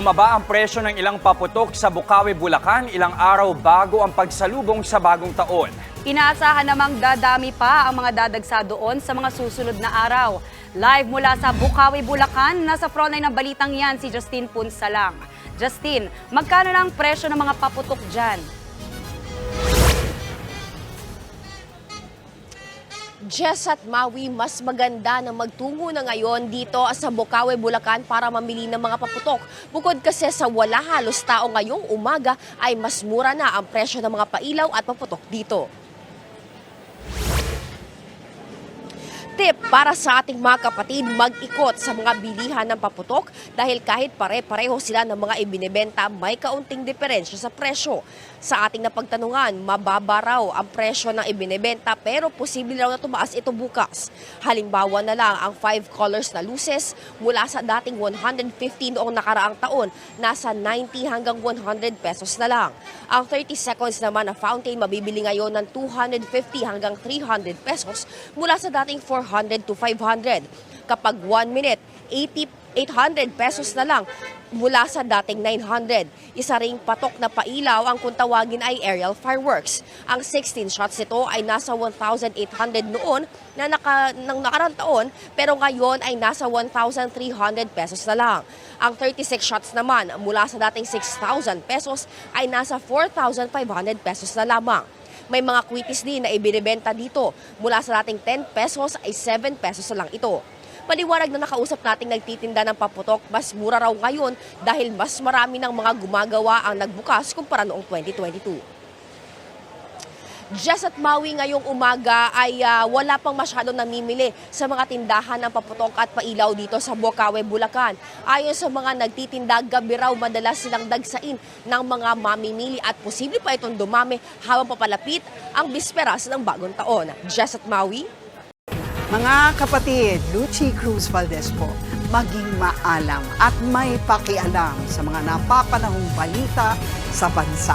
Bumaba ang presyo ng ilang paputok sa Bukawi, Bulacan ilang araw bago ang pagsalubong sa bagong taon. Inaasahan namang dadami pa ang mga dadagsa doon sa mga susunod na araw. Live mula sa Bukawi, Bulacan, nasa frontline ng balitang yan si Justin Punsalang. Justin, magkano na ang presyo ng mga paputok dyan? Jess at Maui, mas maganda na magtungo na ngayon dito sa Bukawi, Bulacan para mamili ng mga paputok. Bukod kasi sa wala halos tao ngayong umaga ay mas mura na ang presyo ng mga pailaw at paputok dito. Tip para sa ating mga kapatid mag-ikot sa mga bilihan ng paputok dahil kahit pare-pareho sila ng mga ibinebenta, may kaunting diferensya sa presyo. Sa ating napagtanungan, mababa raw ang presyo ng ibinebenta pero posible raw na tumaas ito bukas. Halimbawa na lang ang 5 colors na luces mula sa dating 150 noong nakaraang taon, nasa 90 hanggang 100 pesos na lang. Ang 30 seconds naman na fountain mabibili ngayon ng 250 hanggang 300 pesos mula sa dating 400 to 500. Kapag 1 minute, 80 800 pesos na lang mula sa dating 900. Isa ring patok na pailaw ang kung tawagin ay aerial fireworks. Ang 16 shots nito ay nasa 1,800 noon na naka, ng nakarang taon pero ngayon ay nasa 1,300 pesos na lang. Ang 36 shots naman mula sa dating 6,000 pesos ay nasa 4,500 pesos na lamang. May mga kwitis din na ibinibenta dito. Mula sa dating 10 pesos ay 7 pesos lang ito. Paliwanag na nakausap nating nagtitinda ng paputok, mas mura raw ngayon dahil mas marami ng mga gumagawa ang nagbukas kumpara noong 2022. Just at Maui ngayong umaga ay ah, wala pang masyadong namimili sa mga tindahan ng paputok at pailaw dito sa Bukawe, Bulacan. Ayon sa mga nagtitinda, gabi raw madalas silang dagsain ng mga mamimili at posible pa itong dumami habang papalapit ang bisperas ng bagong taon. Just at Maui, Mga kapatid, Lucy Cruz Valdez po, maging maalam at may pakialam sa mga napapanahong balita sa bansa.